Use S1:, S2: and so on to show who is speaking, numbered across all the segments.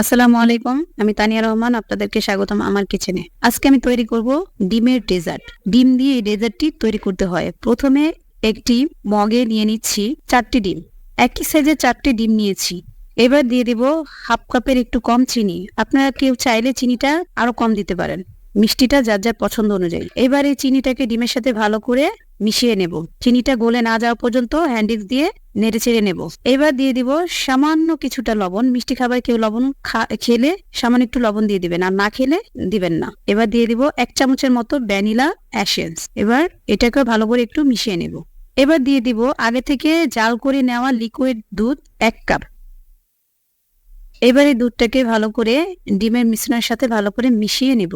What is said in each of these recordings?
S1: আসসালামু আলাইকুম, আমি তানিয়া রহমান, আপনাদেরকে স্বাগতম আমার কিচেনে আজকে আমি তৈরি করব ডিমের ডেজার্ট ডিম দিয়ে এই ডেজার্টটি তৈরি করতে হয়। প্রথমে একটি মগে নিয়ে নিচ্ছি চারটি ডিম। একই সাইজে চারটি ডিম নিয়েছি। এবার দিয়ে দেব হাফ কাপের একটু কম চিনি। আপনারা কেউ চাইলে চিনিটা আরও কম দিতে পারেন। মিষ্টিটা যার যার পছন্দ অনুযায়ী। এবার এই চিনিটাকে ডিমের সাথে ভালো করে মিশিয়ে নেব। চিনিটা গলে না যাওয়া পর্যন্ত হ্যান্ডিক্স দিয়ে নেড়ে চেড়ে নেব। এবার দিয়ে দিব সামান্য কিছুটা লবণ। মিষ্টি খাবার কেউ লবণ খেলে সামান্য একটু লবণ দিয়ে দিবেন আর না খেলে দিবেন না। এবার দিয়ে দিব এক চামচের মতো ভ্যানিলা অ্যাসেন্স এবার এটাকে ভালো করে একটু মিশিয়ে নেব। এবার দিয়ে দিব আগে থেকে জাল করে নেওয়া লিকুইড দুধ এক কাপ। এবার দুধটাকে ভালো করে ডিমের মিশ্রণের সাথে ভালো করে মিশিয়ে নেব।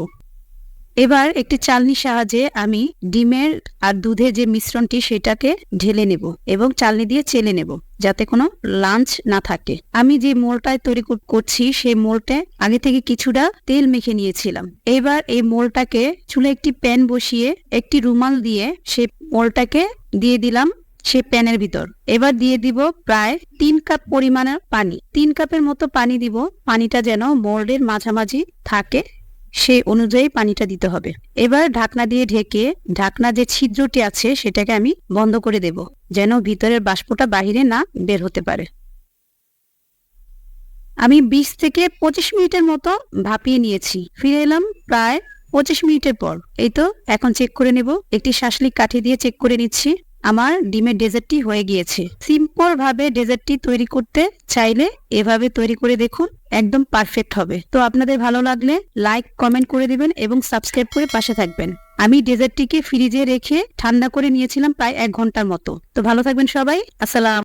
S1: এবার একটি চালনির সাহায্যে আমি ডিমের আর দুধের যে মিশ্রণটি সেটাকে ঢেলে নেব এবং চালনি দিয়ে চেলে নেব যাতে কোনো লাঞ্চ না থাকে। আমি যে মোলটায় তৈরি কর- করছি সেই মোলটে আগে থেকে কিছুটা তেল মেখে নিয়েছিলাম। এবার এই মোলটাকে চুলে একটি প্যান বসিয়ে একটি রুমাল দিয়ে সে মোলটাকে দিয়ে দিলাম সে প্যানের ভিতর। এবার দিয়ে দিব প্রায় তিন কাপ পরিমাণের পানি। তিন কাপের মতো পানি দিব। পানিটা যেন মোল্ডের মাঝামাঝি থাকে। সেই অনুযায়ী পানিটা দিতে হবে। এবার ঢাকনা দিয়ে ঢেকে ঢাকনা যে ছিদ্রটি আছে সেটাকে আমি বন্ধ করে দেব, যেন ভিতরের বাষ্পটা বাহিরে না বের হতে পারে। আমি বিশ থেকে পঁচিশ মিনিটের মতো ভাপিয়ে নিয়েছি, ফিরে এলাম প্রায় পঁচিশ মিনিটের পর। এই তো, এখন চেক করে নেব। একটি শাসলিক কাঠি দিয়ে চেক করে নিচ্ছি। আমার ডিমের ডেজার্টটি হয়ে গিয়েছে। সিম্পল ভাবে ডেজার্টটি তৈরি করতে চাইলে এভাবে তৈরি করে দেখুন, একদম পারফেক্ট হবে। তো আপনাদের ভালো লাগলে লাইক, কমেন্ট করে দিবেন এবং সাবস্ক্রাইব করে পাশে থাকবেন। আমি ডেজার্টটিকে ফ্রিজে রেখে ঠান্ডা করে নিয়েছিলাম প্রায় এক ঘণ্টার মতো। তো ভালো থাকবেন সবাই। আসসালাম।